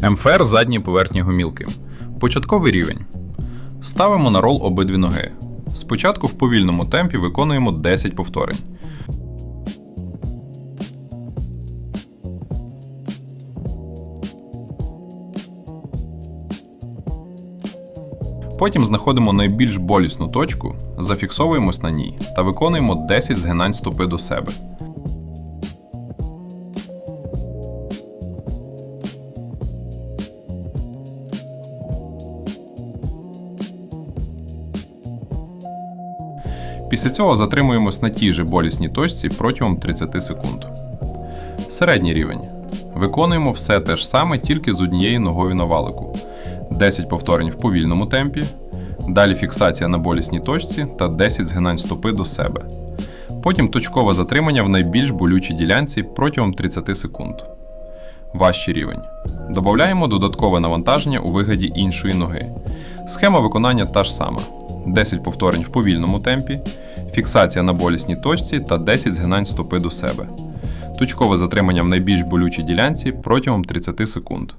МФР задньої поверхні гомілки. Початковий рівень. Ставимо на рол обидві ноги. Спочатку в повільному темпі виконуємо 10 повторень. Потім знаходимо найбільш болісну точку, зафіксовуємось на ній та виконуємо 10 згинань стопи до себе. Після цього затримуємось на тій же болісній точці протягом 30 секунд. Середній рівень. Виконуємо все те ж саме, тільки з однією ногою на валику. 10 повторень в повільному темпі, далі фіксація на болісній точці та 10 згинань стопи до себе. Потім точкове затримання в найбільш болючій ділянці протягом 30 секунд. Важчий рівень. Додаємо додаткове навантаження у вигляді іншої ноги. Схема виконання та ж сама: 10 повторень в повільному темпі, фіксація на болісній точці та 10 згинань стопи до себе. Точкове затримання в найбільш болючій ділянці протягом 30 секунд.